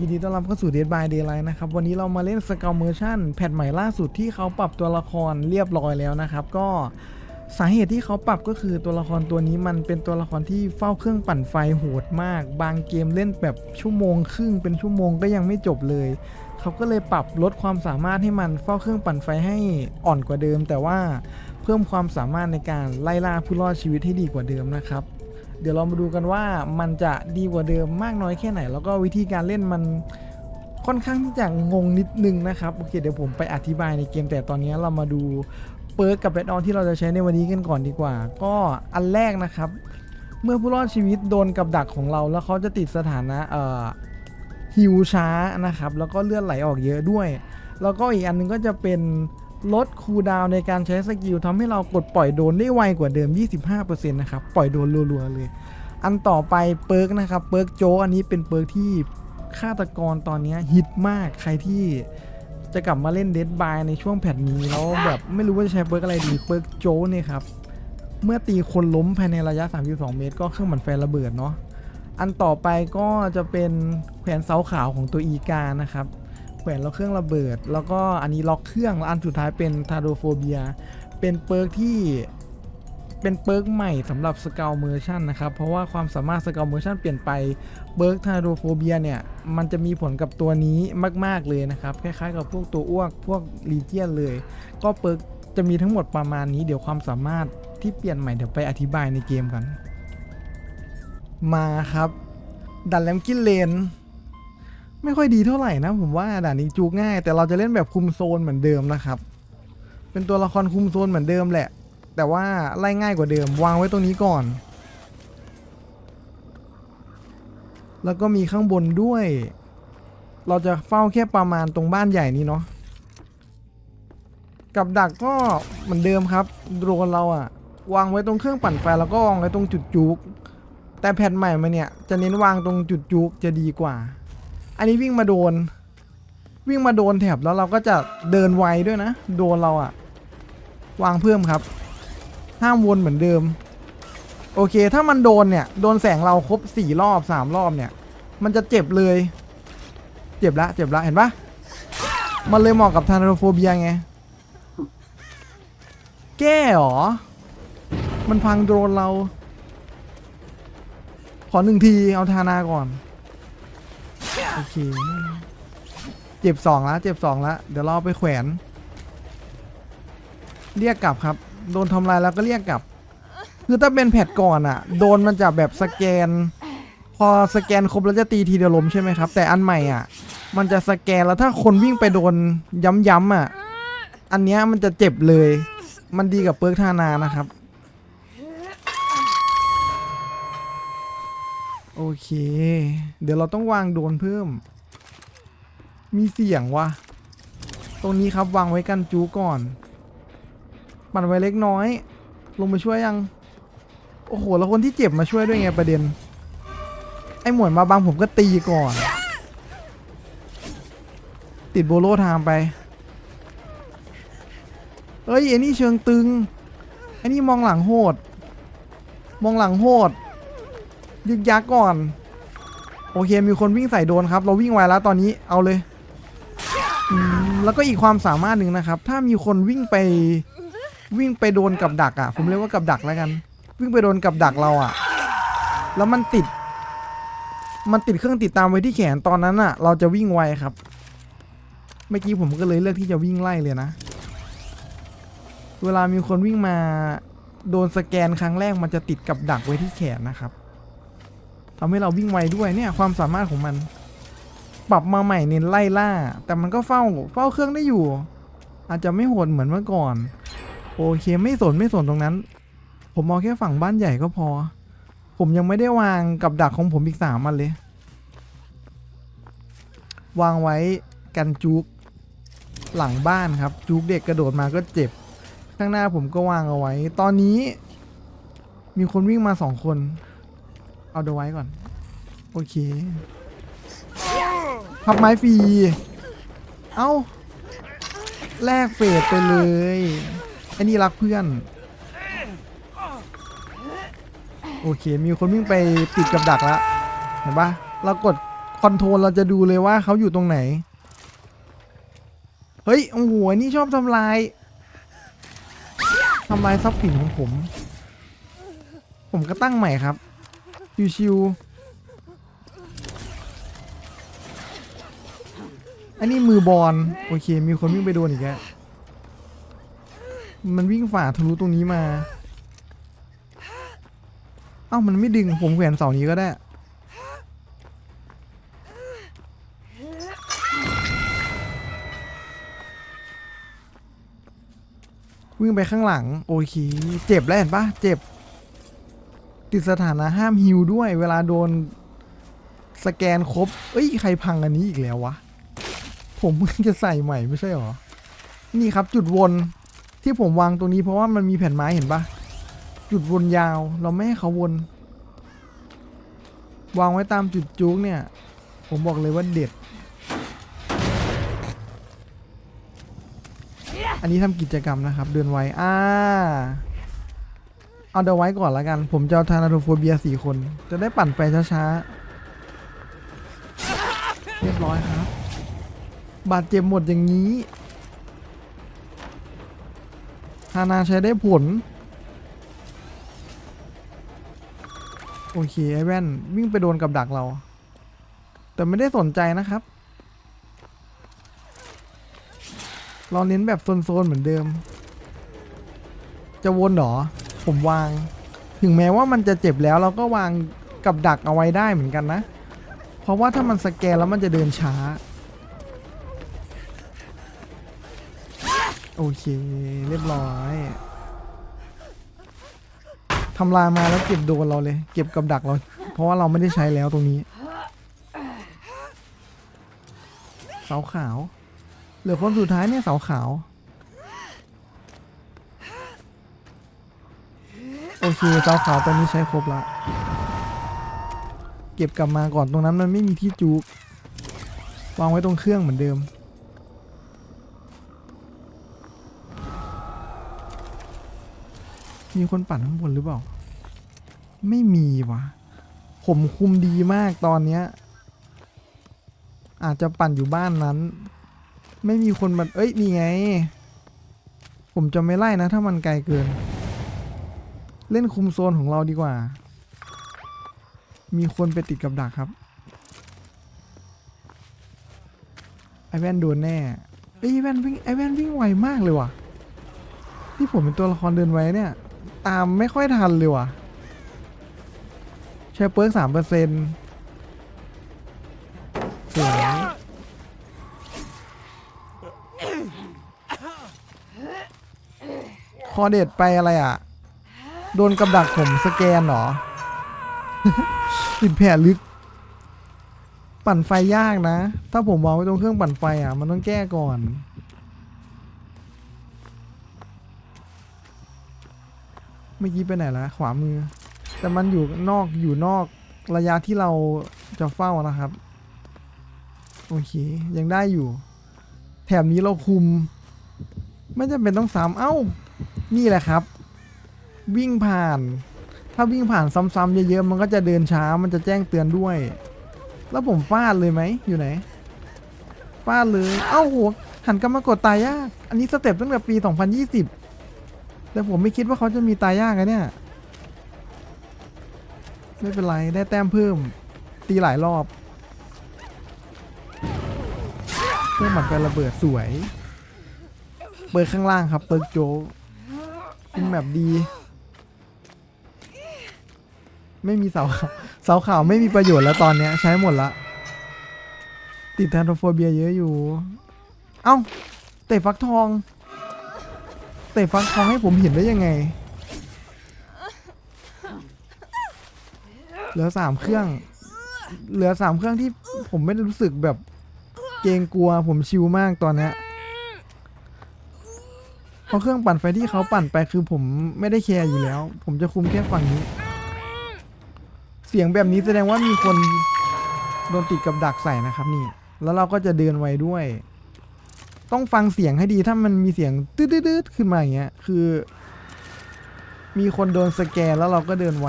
ยินดีต้อนรับเข้าสู่ Dead by Daylight นะครับ วันนี้เรามาเล่น s c u l m e r s i o n แพทใหม่ล่าสุดที่เขาปรับตัวละครเรียบร้อยแล้วนะครับ ก็สาเหตุที่เขาปรับก็คือตัวละครตัวนี้มันเป็นตัวละครที่เฝ้าเครื่องปั่นไฟโหดมาก บางเกมเล่นแบบชั่วโมงครึ่งเป็นชั่วโมงก็ยังไม่จบเลย เขาก็เลยปรับลดความสามารถให้มันเฝ้าเครื่องปั่นไฟให้อ่อนกว่าเดิม แต่ว่าเพิ่มความสามารถในการไล่ล่าผู้รอดชีวิตให้ดีกว่าเดิมนะครับ เดี๋ยวเรามาดูกันว่ามันจะดีกว่าเดิมมากน้อยแค่ไหน แล้วก็วิธีการเล่นมันค่อนข้างที่จะงงนิดนึงนะครับโอเคเดี๋ยวผมไปอธิบายในเกมแต่ตอนนี้เรามาดูเปิร์กกับแบดออนที่เราจะใช้ในวันนี้กันก่อนดีกว่า ก็อันแรกนะครับ เมื่อผู้รอดชีวิตโดนกับดักของเรา แล้วเขาจะติดสถานะเอ่อหิวช้านะครับ แล้วก็เลือดไหลออกเยอะด้วย แล้วก็อีกอันนึงก็จะเป็น ลดคูลดาวในการใช้สกิลทำให้เรากดปล่อยโดนได้ไวกว่าเดิม 25%นะครับ ปล่อยโดนรัวๆเลย อันต่อไปเปิร์กนะครับ เปิร์กโจอันนี้เป็นเปิร์กที่ฆาตกรตอนนี้ฮิตมาก ใครที่จะกลับมาเล่นเดดบายในช่วงแพทนี้แล้วแบบไม่รู้ว่าจะใช้เปิร์กอะไรดี เปิร์กโจเนี่ยครับ เมื่อตีคนล้มภายในระยะ 32 เมตร ก็เครื่องหมันไฟระเบิดเนาะ อันต่อไปก็จะเป็นแขวนเสาขาวของตัวอีกานะครับ วน แล้วเครื่องระเบิด แล้วก็อันนี้ล็อกเครื่องแล้วอันสุดท้ายเป็นทาโดโฟเบียเป็นเปิร์กที่เป็นเปิร์กใหม่สำหรับสเก l เมอร์ชันนะครับ เพราะว่าความสามารถสเก l เมอร์ชันเปลี่ยนไปเปิร์กทาโดโฟเบียเนี่ย มันจะมีผลกับตัวนี้มาก ๆ เลยนะครับ คล้าย ๆ กับพวกตัวอ้วก พวกลีเจียนเลย ก็เปิร์กจะมีทั้งหมดประมาณนี้ เดี๋ยวความสามารถที่เปลี่ยนใหม่เดี๋ยวไปอธิบายในเกมกัน มาครับ ดันแลมกินเลน ไม่ค่อยดีเท่าไหร่นะ ผมว่าด่านนี้จูกง่าย แต่เราจะเล่นแบบคุมโซนเหมือนเดิมนะครับ เป็นตัวละครคุมโซนเหมือนเดิมแหละ แต่ว่าไล่ง่ายกว่าเดิม วางไว้ตรงนี้ก่อน แล้วก็มีข้างบนด้วย เราจะเฝ้าแค่ประมาณตรงบ้านใหญ่นี้เนาะกับดักก็เหมือนเดิมครับโดรนเราอะวางไว้ตรงเครื่องปั่นไฟแล้วก็วางไว้ตรงจุดจุกแต่แผ่นใหม่มาเนี่ยจะเน้นวางตรงจุดจุกจะดีกว่า อันนี้วิ่งมาโดน วิ่งมาโดนแถบแล้วเราก็จะเดินไวด้วยนะ โดนเราอะวางเพิ่มครับ ห้ามวนเหมือนเดิม โอเค ถ้ามันโดนเนี่ย โดนแสงเราครบสี่รอบสามรอบเนี่ย มันจะเจ็บเลย เจ็บละ เจ็บละ เห็นปะมันเลยเหมาะกับทานาโฟเบียไง แก้หรอ มันพังโดนเรา ขอหนึ่งทีเอาทานาก่อน โอเคเจ็บสองละเจ็บสองละเดี๋ยวเราไปแขวน เรียกกลับครับ โดนทำลายแล้วก็เรียกกลับ คือถ้าเป็นแพทก่อนอะโดนมันจะแบบสแกน พอสแกนครบแล้วจะตีทีเดียวล้มใช่ไหมครับ แต่อันใหม่อะ มันจะสแกนแล้วถ้าคนวิ่งไปโดนย้ำๆอะ อันเนี้ยมันจะเจ็บเลย มันดีกับเปิร์กทานานะครับ โอเค เดี๋ยวเราต้องวางโดนเพิ่ม มีเสียงวะตรงนี้ครับวางไว้กันจูก่อน ปั่นไว้เล็กน้อย ลงไปช่วยยัง โอ้โห แล้วคนที่เจ็บมาช่วยด้วยไงประเด็น ไอ้หมวนมาบังผมก็ตีก่อน ติดโบโลทามไป เอ้ยไอ้นี่เชิงตึงไอ้นี่มองหลังโหด มองหลังโหด ยึกยักก่อน โอเคมีคนวิ่งใส่โดนครับ เราวิ่งไวแล้วตอนนี้เอาเลยแล้วก็อีกความสามารถหนึ่งนะครับ ถ้ามีคนวิ่งไปวิ่งไปโดนกับดักอะ ผมเรียกว่ากับดักแล้วกัน วิ่งไปโดนกับดักเราอะ แล้วมันติด มันติดเครื่องติดตามไว้ที่แขนตอนนั้นอะ เราจะวิ่งไวครับ เมื่อกี้ผมก็เลยเลือกที่จะวิ่งไล่เลยนะ เวลามีคนวิ่งมาโดนสแกนครั้งแรกมันจะติดกับดักไว้ที่แขนนะครับ ทำให้เราวิ่งไวด้วยเนี่ยความสามารถของมัน ปรับมาใหม่เน้นไล่ล่า แต่มันก็เฝ้าเฝ้าเครื่องได้อยู่ อาจจะไม่โหดเหมือนเมื่อก่อน โอเคไม่สนไม่สนตรงนั้น ผมเอาแค่ฝั่งบ้านใหญ่ก็พอ ผมยังไม่ได้วางกับดักของผมอีกสามมันเลย วางไว้กันจุกหลังบ้านครับ จุกเด็กกระโดดมาก็เจ็บ ข้างหน้าผมก็วางเอาไว้ ตอนนี้ มีคนวิ่งมาสองคน เอาเดไว้ก่อน โอเคพับไม้ฟรี เอ้า แลกเฟดไปเลยไอ้นี่รักเพื่อน โอเค มีคนวิ่งไปติดกับดักล้วเห็นปะเรากดคอนโทรลเราจะดูเลยว่าเขาอยู่ตรงไหน เฮ้ย โอ้โหนี่ชอบทำลายทำลายทรัพย์สินของผม ผมก็ตั้งใหม่ครับ ชิวๆอันนี้มือบอลโอเค มีคนวิ่งไปโดนอีกแล้วมันวิ่งฝ่าทะลุตรงนี้มา เอ้ามันไม่ดึงผมแขวนเสานี้ก็ได้ วิ่งไปข้างหลัง โอเค เจ็บแล้วเห็นปะเจ็บ ติดสถานะห้ามฮิวด้วย เวลาโดนสแกนครบ เอ้ย ใครพังอันนี้อีกแล้ววะ ผมเพิ่งจะใส่ใหม่ไม่ใช่หรอ นี่ครับจุดวนที่ผมวางตรงนี้เพราะว่ามันมีแผ่นไม้เห็นปะจุดวนยาว เราไม่ให้เขาวน วางไว้ตามจุดจุกเนี่ย ผมบอกเลยว่าเด็ด อันนี้ทำกิจกรรมนะครับ เดินไว้อ่า เอาเดาไว้ก่อนละกัน ผมจะเอาทานาโทโฟเบียสี่คน จะได้ปั่นไปช้าๆ เรียบร้อยครับ บาดเจ็บหมดอย่างนี้ฮานาใช้ได้ผล โอเค ไอ้แว่น วิ่งไปโดนกับดักเรา แต่ไม่ได้สนใจนะครับ เราเน้นแบบโซนๆเหมือนเดิม จะวนหรอ ผมวาง ถึงแม้ว่ามันจะเจ็บแล้วเราก็วางกับดักเอาไว้ได้เหมือนกันนะ เพราะว่าถ้ามันสแกนแล้วมันจะเดินช้า โอเค เรียบร้อยทำลายมาแล้วเก็บโดนเราเลย เก็บกับดักเรา เพราะว่าเราไม่ได้ใช้แล้วตรงนี้เสาขาว เหลือคนสุดท้ายเนี่ยเสาขาว โอ เคเสาขาวตอนนี้ใช้ครบละ เก็บกลับมาก่อนตรงนั้นมันไม่มีที่จุกวางไว้ตรงเครื่องเหมือนเดิม มีคนปั่นข้างบนหรือเปล่า ไม่มีวะผมคุมดีมากตอนเนี้ย อาจจะปั่นอยู่บ้านนั้น ไม่มีคนมาเอ้ย นี่ไง ผมจะไม่ไล่นะ ถ้ามันไกลเกิน เล่นคุมโซนของเราดีกว่า มีคนไปติดกับดักครับ ไอแว่นโดนแน่อ้ยไอแว่นวิ่งไอแว่นวิ่งไวมากเลยว่ะ ที่ผมเป็นตัวละครเดินไวเนี่ย ตามไม่ค่อยทันเลยว่ะ ใช้เปิร์กสามเปอร์เซ็นต์สวยคอเด็ดไปอะไรอะ โดนกับดักผมสแกนเหรอ ติดแผลลึก ปั่นไฟยากนะ ถ้าผมวางไว้ตรงเครื่องปั่นไฟอะ มันต้องแก้ก่อนเมื่อกี้ไปไหนละขวามือ แต่มันอยู่นอกอยู่นอกระยะที่เราจะเฝ้านะครับ โอเค ยังได้อยู่ แถบนี้เราคุม ไม่จำเป็นต้องซ้ำเอ้า นี่แหละครับ วิ่งผ่าน ถ้าวิ่งผ่านซ้ำๆเยอะๆมันก็จะเดินช้ามันจะแจ้งเตือนด้วย แล้วผมฟาดเลยไหมอยู่ไหนฟาดเลยเอ้าโหหันกลับมากดตายยาก อันนี้สเต็ปตั้งแต่ปี 2020 แต่ผมไม่คิดว่าเขาจะมีตายยากอะเนี่ย ไม่เป็นไร ได้แต้มเพิ่ม ตีหลายรอบเพื่อหมัดไประเบิดสวย เปิดข้างล่างครับ เปิดโจกเป็นแบบดี ไม่มีเสาขาวเสาขาวไม่มีประโยชน์แล้วตอนเนี้ย ใช้หมดละ ติดแทนโทโฟเบียเยอะอยู่ เอ้า เตะฟักทอง เตะฟักทองให้ผมเห็นได้ยังไง เหลือสามเครื่อง เหลือสามเครื่องที่ผมไม่ได้รู้สึกแบบเกรงกลัวผมชิลมากตอนเนี้ยเพราะเครื่องปั่นไฟที่เขาปั่นไปคือผมไม่ได้แคร์อยู่แล้ว ผมจะคุมแค่ฝั่งนี้ เสียงแบบนี้แสดงว่ามีคนโดนติดกับดักใส่นะครับนี่ แล้วเราก็จะเดินไวด้วย ต้องฟังเสียงให้ดีถ้ามันมีเสียงตืดๆขึ้นมาอย่างเงี้ย คือ มีคนโดนสแกนแล้วเราก็เดินไว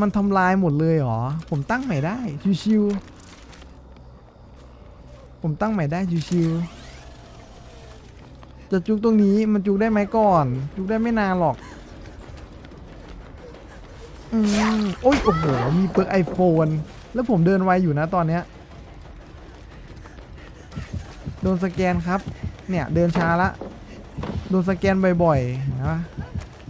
มันทำลายหมดเลยหรอ ผมตั้งใหม่ได้ชิวๆผมตั้งใหม่ได้ชิวๆจะจุกตรงนี้มันจุกได้ไหมก่อน จุกได้ไม่นานหรอก อืมโอ้ยโอ้โห มีเปิร์กไอโฟน แล้วผมเดินไวอยู่นะตอนเนี้ย โดนสแกนครับ เนี่ยเดินช้าละ โดนสแกนบ่อยๆนะ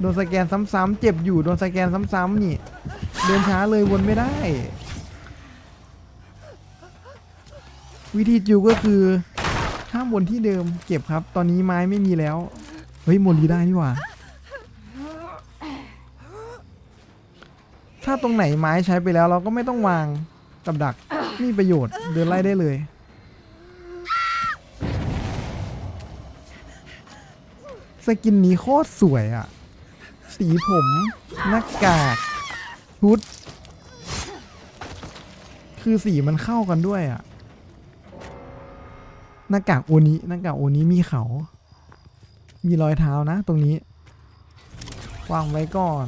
โดนสแกนซ้ำๆเจ็บอยู่ โดนสแกนซ้ำๆนี่ เดินช้าเลยวนไม่ได้ วิธีจิวก็คือห้ามวนที่เดิมเก็บครับ ตอนนี้ไม้ไม่มีแล้ว เฮ้ยโมลีได้นี่หว่า ถ้าตรงไหนไม้ใช้ไปแล้วเราก็ไม่ต้องวางกับดักนี่ประโยชน์เดินไล่ได้เลย สกินนี้โคตรสวยอะ่ะ สีผมหน้ากากชุด คือสีมันเข้ากันด้วยอะ่ะ หน้ากากโอนี้หน้ากากโอนี้มีเขา มีรอยเท้านะตรงนี้ วางไว้ก่อน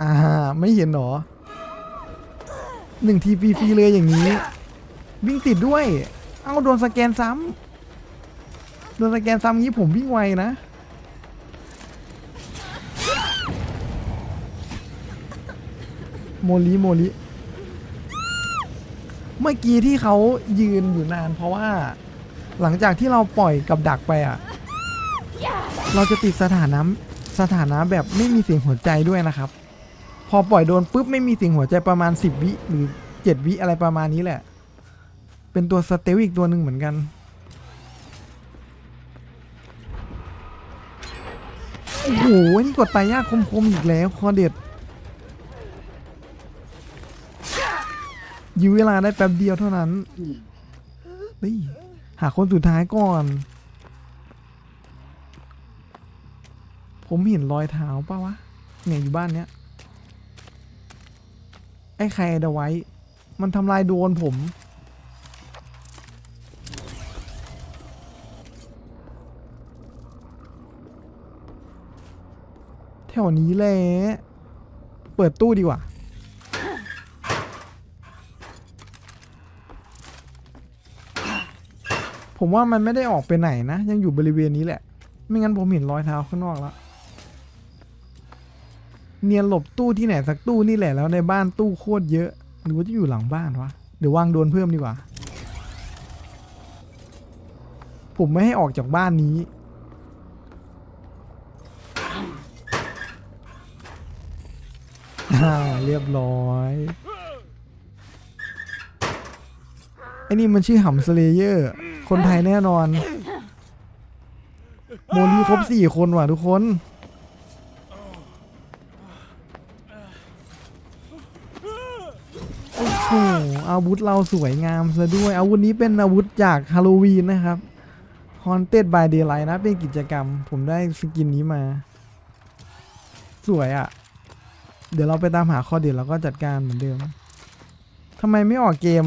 อ่า ไม่เห็นเหรอหนึ่งทีฟรีๆเลยอย่างนี้ วิ่งติดด้วย เอาโดนสแกนซ้ำโดนสแกนซ้ำงี้ผมวิ่งไวนะ โมลิโมลิเมื่อกี้ที่เขายืนอยู่นานเพราะว่า หลังจากที่เราปล่อยกับดักไปอะ เราจะติดสถานะสถานะแบบไม่มีเสียงหัวใจด้วยนะครับ พอปล่อยโดนปุ๊บไม่มีเสียงหัวใจประมาณ 10 วิหรือ 7 วิอะไรประมาณนี้แหละ เป็นตัวสเตลอีกตัวหนึ่งเหมือนกันโอ้โหนี่กดตายยากคมๆอีกแล้วคอเด็ดยื้อเวลาได้แป๊บเดียวเท่านั้นเฮ้ยหาคนสุดท้ายก่อน ผมเห็นรอยเท้าป่าวะ เนี่ยอยู่บ้านเนี้ย ไอ้ใครเดาไว้ มันทำลายโดนผม แถวนี้แหละ เปิดตู้ดีกว่า ผมว่ามันไม่ได้ออกไปไหนนะ ยังอยู่บริเวณนี้แหละ ไม่งั้นผมเห็นรอยเท้าข้างนอกแล้ว เนียนหลบตู้ที่ไหนสักตู้นี่แหละแล้วในบ้านตู้โคตรเยอะ หรือว่าจะอยู่หลังบ้านวะ เดี๋ยววางโดนเพิ่มดีกว่า ผมไม่ให้ออกจากบ้านนี้ เรียบร้อยไอ้นี่มันชื่อหำสเลเยอร์ คนไทยแน่นอน โมลีครบสี่คนว่ะทุกคน โอ้โห อาวุธเราสวยงามซะด้วย อาวุธนี้เป็นอาวุธจากฮาโลวีนนะครับ Haunted by Daylight นะ เป็นกิจกรรม ผมได้สกินนี้มา สวยอะ่ะ เดี๋ยวเราไปตามหาข้อเด็ดแล้วก็จัดการเหมือนเดิมทำไมไม่ออกเกม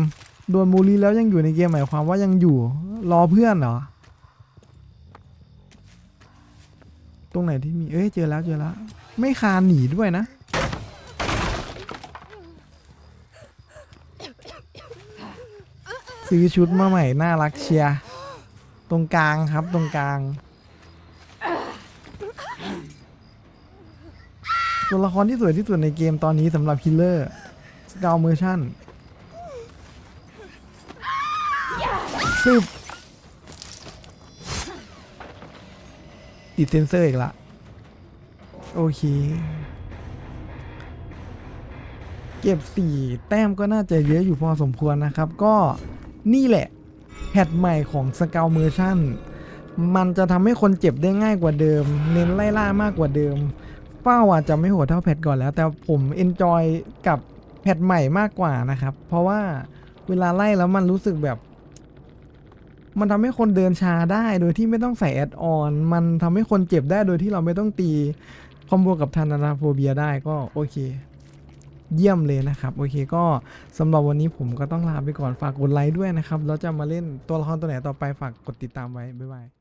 โดนมูลีแล้วยังอยู่ในเกมหมายความว่ายังอยู่ รอเพื่อนเหรอ ตรงไหนที่มี เอ้ยเจอแล้วเจอแล้ว ไม่คานหนีด้วยนะ ซื้อชุดมาใหม่น่ารักเชียร์ตรงกลางครับตรงกลาง ตัวละครที่สวยที่สุดในเกมตอนนี้สำหรับฮิลเลอร์สกาวเมอร์ชั่นซึบติดเซนเซอร์อีกละ โอเค เก็บสี่แต้มก็น่าจะเยอะอยู่พอสมควรนะครับ ก็ นี่แหละแพทใหม่ของสกาวเมอร์ชั่นมันจะทำให้คนเจ็บได้ง่ายกว่าเดิม เน้นไล่ล่ามากกว่าเดิม เป้าอาจจะไม่โหดเท่าแพทก่อนแล้ว แต่ผมเอนจอยกับแพทใหม่มากกว่านะครับ เพราะว่าเวลาไล่แล้วมันรู้สึกแบบ มันทำให้คนเดินช้าได้โดยที่ไม่ต้องใส่แอดออน มันทำให้คนเจ็บได้โดยที่เราไม่ต้องตี คอมโบกับทานานาโฟเบียได้ก็โอเค เยี่ยมเลยนะครับ โอเคก็สำหรับวันนี้ผมก็ต้องลาไปก่อนฝากกดไลค์ด้วยนะครับ แล้วจะมาเล่นตัวละครตัวไหนต่อไปฝากกดติดตามไว้ บ๊ายบาย